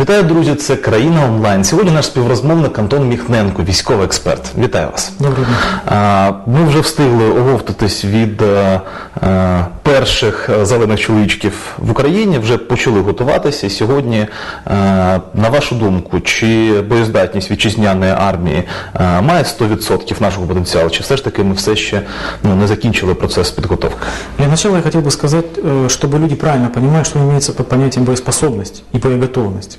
Вітаю, друзі! Це країна онлайн. Сьогодні наш співрозмовник Антон Міхненко, військовий експерт. Вітаю вас. Доброго дня. А, Ми вже встигли оговтатись від е, е, перших е, зелених чоловічків в Україні, вже почали готуватися. І сьогодні, е, на вашу думку, чи боєздатність вітчизняної армії е, має 100% нашого потенціалу, чи все ж таки ми все ще ну, не закінчили процес підготовки? Для начала я хотел бы сказать, э, чтобы люди правильно понимали, что имеется под понятием боеспособность и боеготовность.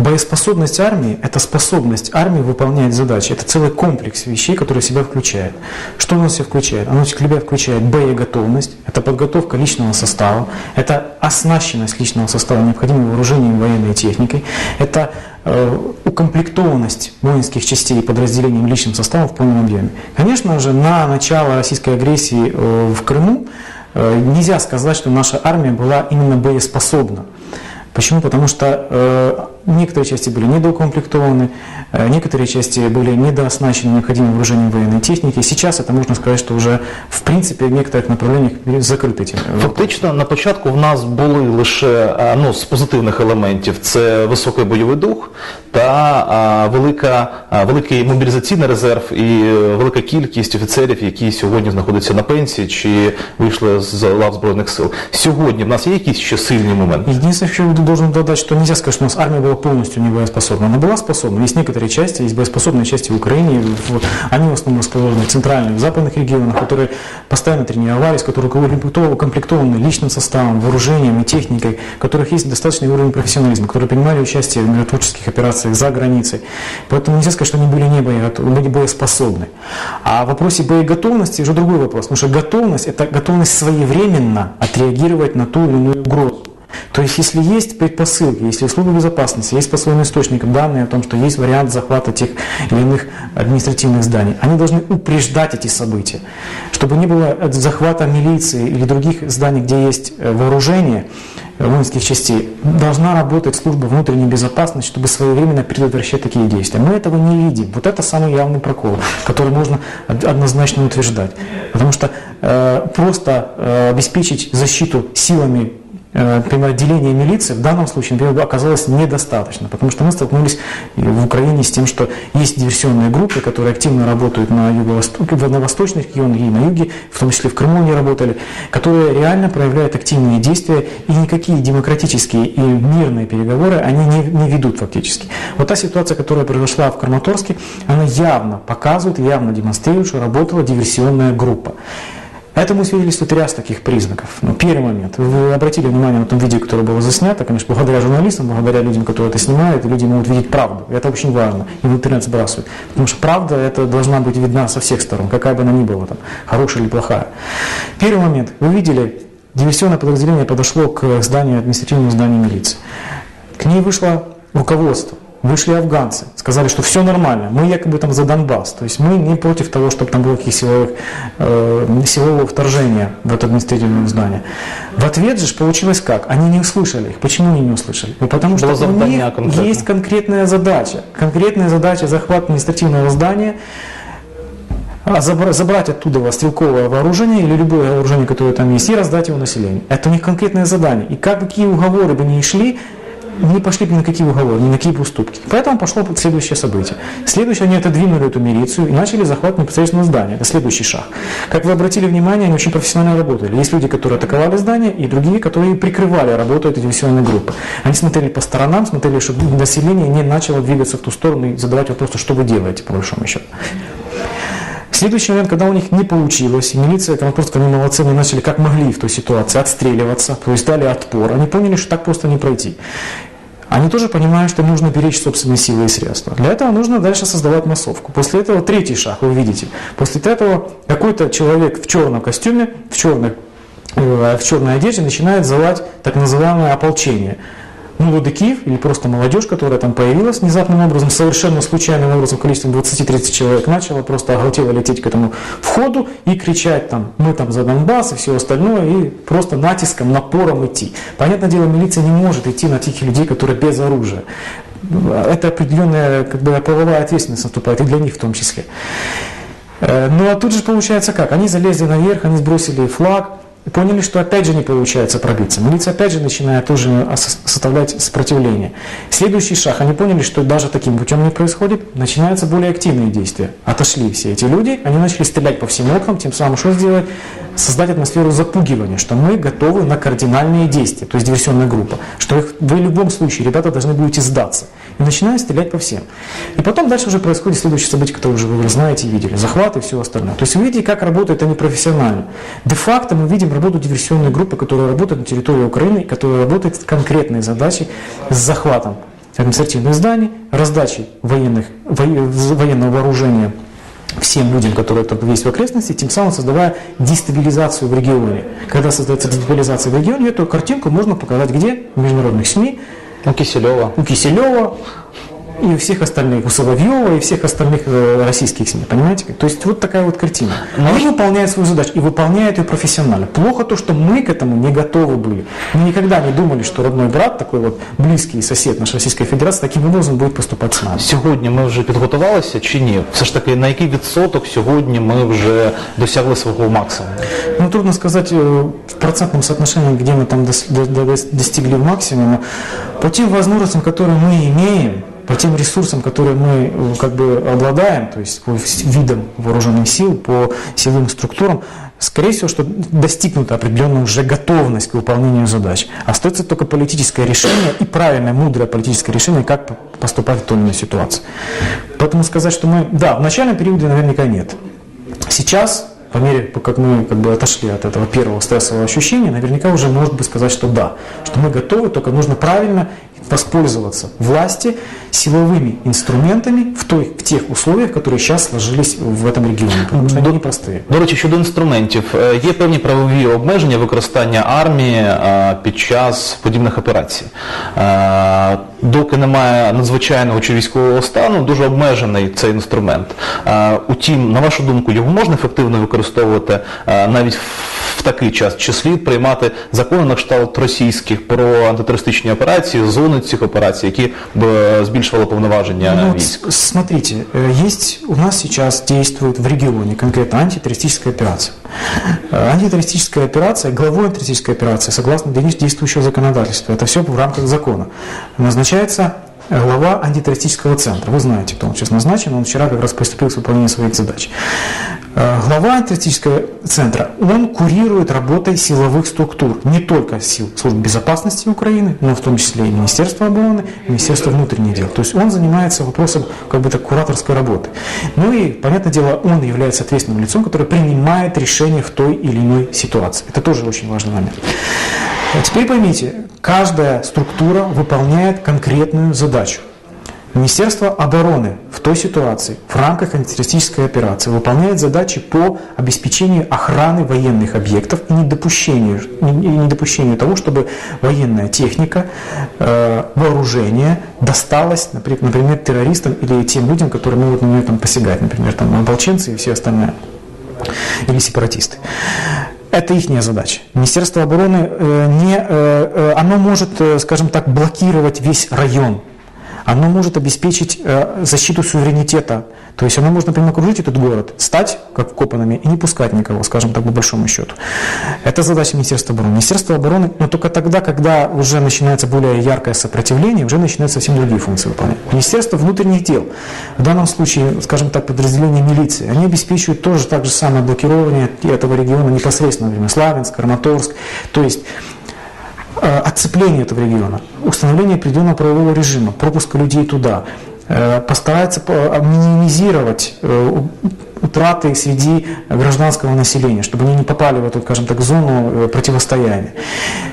Боеспособность армии – это способность армии выполнять задачи. Это целый комплекс вещей, который в себя включает. Что оно в себя включает? Оно в себя включает боеготовность, это подготовка личного состава, это оснащенность личного состава необходимым вооружением военной техникой, это э, укомплектованность воинских частей и подразделений личным составом в полном объеме. Конечно же, на начало российской агрессии э, в Крыму э, нельзя сказать, что наша армия была именно боеспособна. Почему? Потому что э, некоторые части были недоукомплектованы, э, некоторые части были недооснащены необходимым вооружением военной техники. Сейчас это можно сказать, что уже в принципе в некоторых направлениях закрыты этим. вопросом. Фактично, на початку в нас були лише а, ну, з позитивних елементів це високий бойовий дух та а, велика, а, великий мобілізаційний резерв і е, велика кількість офіцерів, які сьогодні знаходяться на пенсії чи вийшли з лав збройних сил. Сьогодні в нас є якісь ще сильні моменти. Единственное, что я должен додать, что нельзя сказать, что у нас армия была полностью не боеспособна. Она была способна. Есть некоторые части, есть боеспособные части в Украине. они в основном расположены в центральных, в западных регионах, которые постоянно тренировались, которые укомплектованы личным составом, вооружением и техникой, у которых есть достаточный уровень профессионализма, которые принимали участие в миротворческих операциях за границей. Поэтому нельзя сказать, что они были не боеспособны. А в вопросе боеготовности уже другой вопрос. Потому что готовность – это готовность своевременно отреагировать на ту или иную угрозу. То есть, если есть предпосылки, если в службе безопасности есть по своим источникам данные о том, что есть вариант захвата тех или иных административных зданий, они должны упреждать эти события, чтобы не было захвата милиции или других зданий, где есть э, вооружение э, воинских частей. Должна работать служба внутренней безопасности, чтобы своевременно предотвращать такие действия. Мы этого не видим. Вот это самый явный прокол, который можно од- однозначно утверждать. Потому что э, просто э, обеспечить защиту силами например, отделение милиции в данном случае например, оказалось недостаточно, потому что мы столкнулись в Украине с тем, что есть диверсионные группы, которые активно работают на юго-востоке, на восточных регионах и на юге, в том числе в Крыму они работали, которые реально проявляют активные действия, и никакие демократические и мирные переговоры они не, не ведут фактически. Вот та ситуация, которая произошла в Краматорске, она явно показывает, явно демонстрирует, что работала диверсионная группа. Этому свидетельствует ряд таких признаков. Ну, первый момент. Вы обратили внимание на том видео, которое было заснято, конечно, благодаря журналистам, благодаря людям, которые это снимают, люди могут видеть правду. Это очень важно. И в интернет сбрасывают. Потому что правда это должна быть видна со всех сторон, какая бы она ни была, там, хорошая или плохая. Первый момент. Вы видели, диверсионное подразделение подошло к зданию, административному зданию милиции. К ней вышло руководство. Вышли афганцы, сказали, что все нормально, мы якобы там за Донбасс. То есть мы не против того, чтобы там было каких силовых, э, силового вторжения в это административное здание. В ответ же получилось как? Они не услышали их. Почему они не услышали? Ну, потому что Было у них конкретное. есть конкретная задача. Конкретная задача захват административного здания, а забра- забрать оттуда стрелковое вооружение или любое вооружение, которое там есть, и раздать его населению. Это у них конкретное задание. И как бы какие уговоры бы ни шли, не пошли ни на какие уговоры, ни на какие уступки. Поэтому пошло следующее событие. Следующее, они отодвинули эту милицию и начали захват непосредственно здания. Это следующий шаг. Как вы обратили внимание, они очень профессионально работали. Есть люди, которые атаковали здание, и другие, которые прикрывали работу этой диверсионной группы. Они смотрели по сторонам, смотрели, чтобы население не начало двигаться в ту сторону и задавать вопросы, что вы делаете, по большому счету. Следующий момент, когда у них не получилось, милиция Краматорска, они молодцы, они начали как могли в той ситуации отстреливаться, то есть дали отпор. Они поняли, что так просто не пройти. Они тоже понимают, что нужно беречь собственные силы и средства. Для этого нужно дальше создавать массовку. После этого третий шаг, вы видите. После этого какой-то человек в черном костюме, в черной, э, в черной одежде начинает звать так называемое ополчение. Молодиків или просто молодежь, которая там появилась внезапным образом, совершенно случайным образом, количеством 20-30 человек, начала просто оголтело лететь к этому входу и кричать там, мы там за Донбасс и все остальное, и просто натиском, напором идти. Понятное дело, милиция не может идти на тех людей, которые без оружия. Это определенная как бы, правовая ответственность наступает, и для них в том числе. Э, Ну а тут же получается как? Они залезли наверх, они сбросили флаг, Поняли, что опять же не получается пробиться. Милиция опять же начинает тоже ос- составлять сопротивление. Следующий шаг. Они поняли, что даже таким путем не происходит. Начинаются более активные действия. Отошли все эти люди, они начали стрелять по всем окнам, тем самым что сделать? Создать атмосферу запугивания, что мы готовы на кардинальные действия, то есть диверсионная группа, что их, вы в любом случае, ребята, должны будете сдаться. И начинают стрелять по всем. И потом дальше уже происходит следующее событие, которое уже вы знаете и видели. Захват и все остальное. То есть вы видите, как работают они профессионально. Де-факто мы видим работу диверсионной группы, которая работает на территории Украины, которая работает с конкретной задачей с захватом административных зданий, раздачей военных, во- военного вооружения всем людям, которые только есть в окрестности, тем самым создавая дестабилизацию в регионе. Когда создается дестабилизация в регионе, эту картинку можно показать где? В международных СМИ, У Кисельова. у Киселева и у всех остальных, у Соловьева и всех остальных э, российских СМИ, понимаете? То есть вот такая вот картина. Они выполняют свою задачу и выполняют ее профессионально. Плохо то, что мы к этому не готовы были. Мы никогда не думали, что родной брат, такой вот близкий сосед нашей Российской Федерации, таким образом будет поступать с нами. Сьогодні ми вже підготувалися чи ні? Все ж таки, на який відсоток сьогодні ми вже досягли свого максимуму? Ну, трудно сказать э, в процентном соотношении, где мы там дос- до- до- достигли максимума. По тем возможностям, которые мы имеем, по тем ресурсам, которые мы э, как бы обладаем, то есть по видам вооруженных сил, по силовым структурам, скорее всего, что достигнута определенная уже готовность к выполнению задач. Остается только политическое решение и правильное, мудрое политическое решение, как поступать в той или иной ситуации. Поэтому сказать, что мы... Да, в начальном периоде наверняка нет. Сейчас, по мере, как мы как бы отошли от этого первого стрессового ощущения, наверняка уже может быть сказать, что да, что мы готовы, только нужно правильно воспользоваться власти силовыми инструментами в, той, в тех условиях, которые сейчас сложились в этом регионе, потому что они непростые. До речі, щодо інструментів, е, є певні правові обмеження використання армії е, під час подібних операцій. Е, Доки немає надзвичайного чи військового стану, дуже обмежений цей інструмент. Е, Утім, на вашу думку, його можна ефективно використовувати е, навіть в такий час? Чи слід приймати закони на кшталт російських про антитерористичні операції, зони цих операцій, які б е, збільшували повноваження Ну, вот військ? с- смотрите, э, есть у нас сейчас действует в регионе конкретно антитеррористическая операция. Э, Антитеррористическая операция, главой антитеррористической операции, согласно дей- действующего законодательства, это все в рамках закона, назначается глава антитеррористического центра. Вы знаете, кто он сейчас назначен, он вчера как раз приступил к выполнению своих задач. Э, Глава антитеррористического центра, он курирует работой силовых структур, не только сил служб безопасности Украины, но в том числе и Министерства обороны, и Министерства внутренних дел. То есть он занимается вопросом как бы так кураторской работы. Ну и, понятное дело, он является ответственным лицом, который принимает решение в той или иной ситуации. Это тоже очень важный момент. А теперь поймите, каждая структура выполняет конкретную задачу. Министерство обороны в той ситуации, в рамках антитеррористической операции, выполняет задачи по обеспечению охраны военных объектов и недопущению, недопущению того, чтобы военная техника, э, вооружение досталось, напри- например, террористам или тем людям, которые могут на нее там посягать, например, там, ополченцы и все остальное или сепаратисты. Это их задача. Министерство обороны э, не, э, оно может, скажем так, блокировать весь район. Оно может обеспечить э, защиту суверенитета. То есть оно может, например, окружить этот город, стать как вкопанными и не пускать никого, скажем так, по большому счету. Это задача Министерства обороны. Министерство обороны, но только тогда, когда уже начинается более яркое сопротивление, уже начинают совсем другие функции выполнять. Министерство внутренних дел, в данном случае, скажем так, подразделение милиции, они обеспечивают тоже так же самое блокирование этого региона непосредственно, например, Славянск, Краматорск. То есть отцепление этого региона, установление определенного правового режима, пропуска людей туда, э, постарается по- минимизировать э, у- утраты среди гражданского населения, чтобы они не попали в эту, скажем так, зону э, противостояния.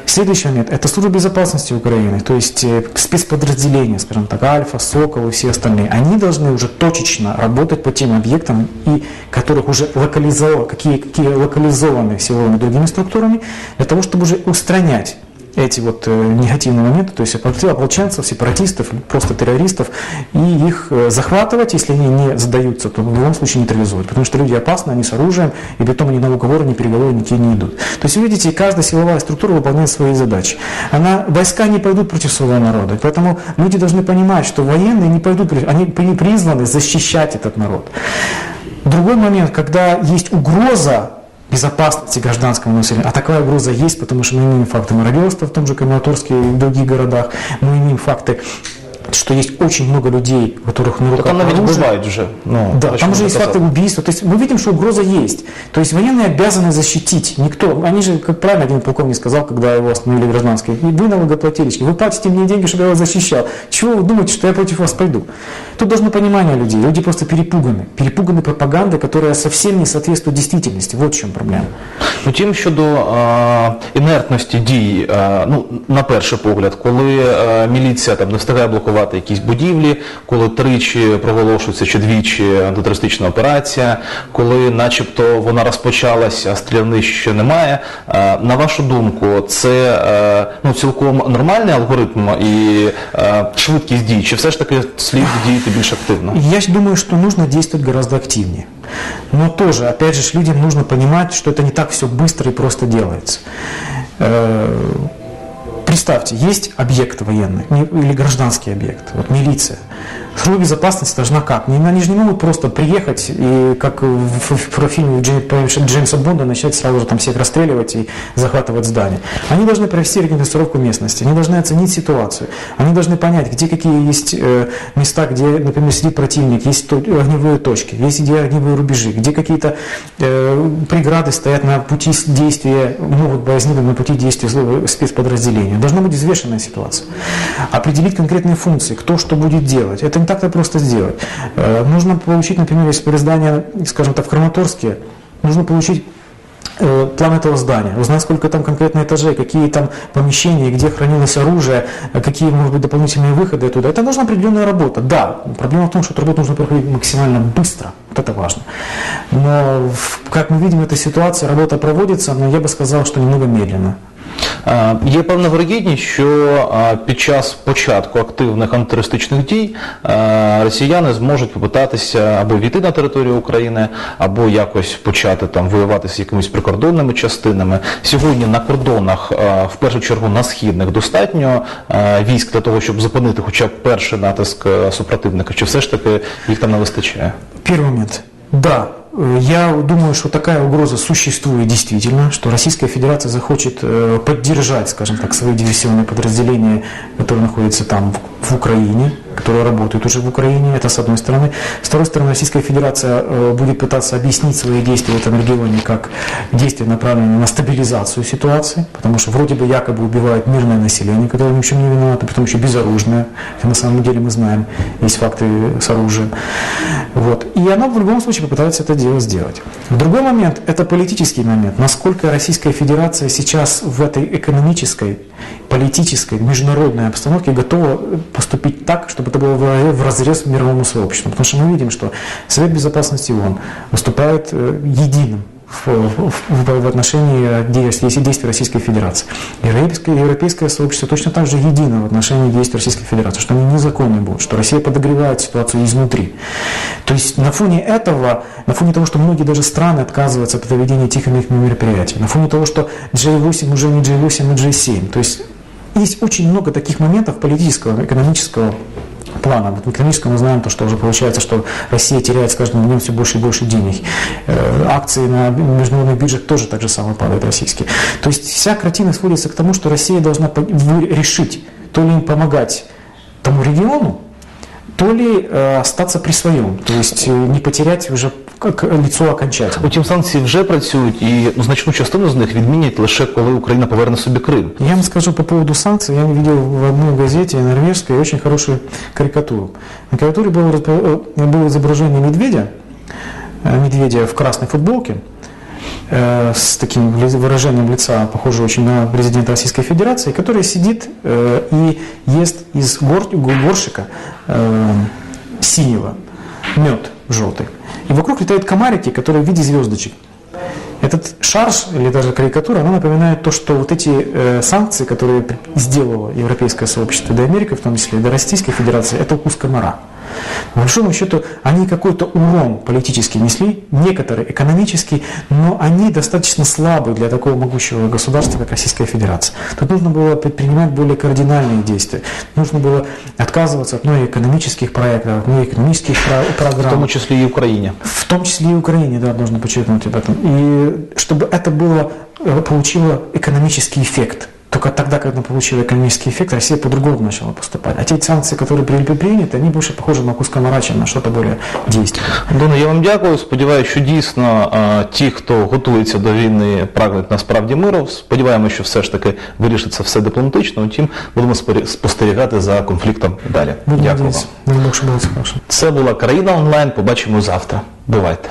Следующий момент – это служба безопасности Украины, то есть э, спецподразделения, скажем так, Альфа, Сокол и все остальные. Они должны уже точечно работать по тем объектам, и которых уже локализованы, какие, какие локализованы силовыми другими структурами, для того, чтобы уже устранять эти вот э, негативные моменты, то есть опол- ополченцев, сепаратистов, просто террористов, и их э, захватывать, если они не задаются, то в любом случае нейтрализовать, потому что люди опасны, они с оружием, и потом они на уговоры, ни переговоры никакие не идут. То есть, вы видите, каждая силовая структура выполняет свои задачи. Она, войска не пойдут против своего народа, поэтому люди должны понимать, что военные не пойдут, против- они при- призваны защищать этот народ. Другой момент, когда есть угроза безопасности гражданского населения. А такая угроза есть, потому что мы имеем факты мародерства в том же Краматорске и в других городах. Мы имеем факты что есть очень много людей, у которых на руках Там навіть оружие. бувають вже. Ну, Да, те, що там уже ви есть казали. факты убийства. То есть мы видим, что угроза есть. То есть военные обязаны защитить. Никто. Они же, как правильно один полковник сказал, когда его остановили гражданские, «И вы налогоплательщики, вы платите мне деньги, чтобы я вас защищал. Чего вы думаете, что я против вас пойду? Тут должно понимание людей. Люди просто перепуганы. Перепуганы пропагандой, которая совсем не соответствует действительности. Вот в чем проблема. Втім, щодо е, інертності дій, е, ну на перший погляд, коли е, міліція там не встигає блокувати якісь будівлі, коли тричі проголошується чи двічі антитерористична операція, коли, начебто, вона розпочалася, а стріляни ще немає. Е, на вашу думку, це е, ну цілком нормальний алгоритм і е, швидкість дій, чи все ж таки слід діяти більш активно? Я ж думаю, что нужно действовать гораздо активнее. Но тоже, опять же, людям нужно понимать, что это не так все быстро и просто делается. Представьте, есть объект военный или гражданский объект, вот милиция. Служба безопасности должна как? Не- Они же не могут просто приехать и, как в, профильме Джей- Джеймса Бонда, начать сразу же там всех расстреливать и захватывать здания. Они должны провести реконструировку местности, они должны оценить ситуацию, они должны понять, где какие есть э, места, где, например, сидит противник, есть огневые точки, есть где огневые рубежи, где какие-то э, преграды стоят на пути действия, могут возникнуть на пути действия спецподразделения. Должна быть взвешенная ситуация. Определить конкретные функции, кто что будет делать. Это так-то просто сделать. Э, Нужно получить, например, если при здании, скажем так, в Краматорске, нужно получить э, план этого здания, узнать, сколько там конкретно этажей, какие там помещения, где хранилось оружие, э, какие, может быть, дополнительные выходы оттуда. Это нужна определенная работа. Да, проблема в том, что эту работу нужно проходить максимально быстро. Вот это важно. Но, как мы видим, в этой ситуации работа проводится, но я бы сказал, что немного медленно. Е, Є певна вирогідність, що е, під час початку активних антитерористичних дій е, росіяни зможуть попитатися або війти на територію України, або якось почати там воювати з якимись прикордонними частинами. Сьогодні на кордонах, в першу чергу на східних, достатньо військ для того, щоб зупинити хоча б перший натиск супротивника, чи все ж таки їх там не вистачає? Первый момент. Да, я думаю, что такая угроза существует действительно, что Российская Федерация захочет э, поддержать, скажем так, свои диверсионные подразделения, которые находятся там в Украине, которые работают уже в Украине, это с одной стороны. С второй стороны, Российская Федерация э, будет пытаться объяснить свои действия в этом регионе как действия, направленные на стабилизацию ситуации, потому что вроде бы якобы убивают мирное население, которое ни в чем не виновато, притом еще безоружное, хотя на самом деле мы знаем, есть факты с оружием. Вот. И она в любом случае попытается это дело сделать. Другой момент – это политический момент. Насколько Российская Федерация сейчас в этой экономической, политической, международной обстановке готова поступить так, чтобы это было в разрез мировому сообществу. Потому что мы видим, что Совет Безопасности ООН выступает э, единым в, в- в- в отношении действий, действий Российской Федерации. Европейское, европейское сообщество точно так же едино в отношении действий Российской Федерации, что они незаконны будут, что Россия подогревает ситуацию изнутри. То есть на фоне этого, на фоне того, что многие даже страны отказываются от проведения тех или иных мероприятий, на фоне того, что J8 уже не J8, а J7, то есть есть очень много таких моментов политического, экономического плана. В экономическом мы знаем то, что уже получается, что Россия теряет с каждым днем все больше и больше денег. Э, Акции на международных биржах тоже так же самое падают российские. То есть вся картина сводится к тому, что Россия должна решить, то ли им помогать тому региону, то ли э, остаться при своем, то есть э, не потерять уже как лицо окончательно. Утім, санкції вже працюють, і ну, значну частину з них відмінять лише коли Україна поверне собі Крим. Я вам скажу по поводу санкций. Я видел в одной газете норвежской очень хорошую карикатуру. На карикатуре было, распо- э, было изображение медведя, э, медведя в красной футболке, э, с таким ли- выражением лица, похоже очень на президента Российской Федерации, который сидит э, и ест из гор- горшика э, синего мед желтый. И вокруг летают комарики, которые в виде звездочек. Этот шарж или даже карикатура, она напоминает то, что вот эти э, санкции, которые сделало европейское сообщество, да и Америка в том числе, и до Российской Федерации, это укус комара. По большому счету, они какой-то урон политически несли, некоторые экономический, но они достаточно слабы для такого могущего государства, как Российская Федерация. Тут нужно было предпринимать более кардинальные действия. Нужно было отказываться от многих экономических проектов, от многих экономических про- В программ. тому числі і в Україні. В том числе и Украине, да, нужно подчеркнуть об этом. И чтобы это было, э, получило экономический эффект. Только тогда, когда получила экономический эффект, Россия по-другому начала поступать. А те санкции, которые были приняты, они больше похожи на кус комара, чем на что-то более действенное. Доне, я вам дякую. Сподіваюся, що дійсно е, ті, хто готується до війни, прагнуть насправді миру. Сподіваємося, що все ж таки вирішиться все дипломатично. Утім, будемо спорі- спостерігати за конфліктом далі. Будем Дякую вам. надеяться. Дай Бог, чтобы было все хорошо. Це була країна онлайн. Побачимо завтра. Бувайте.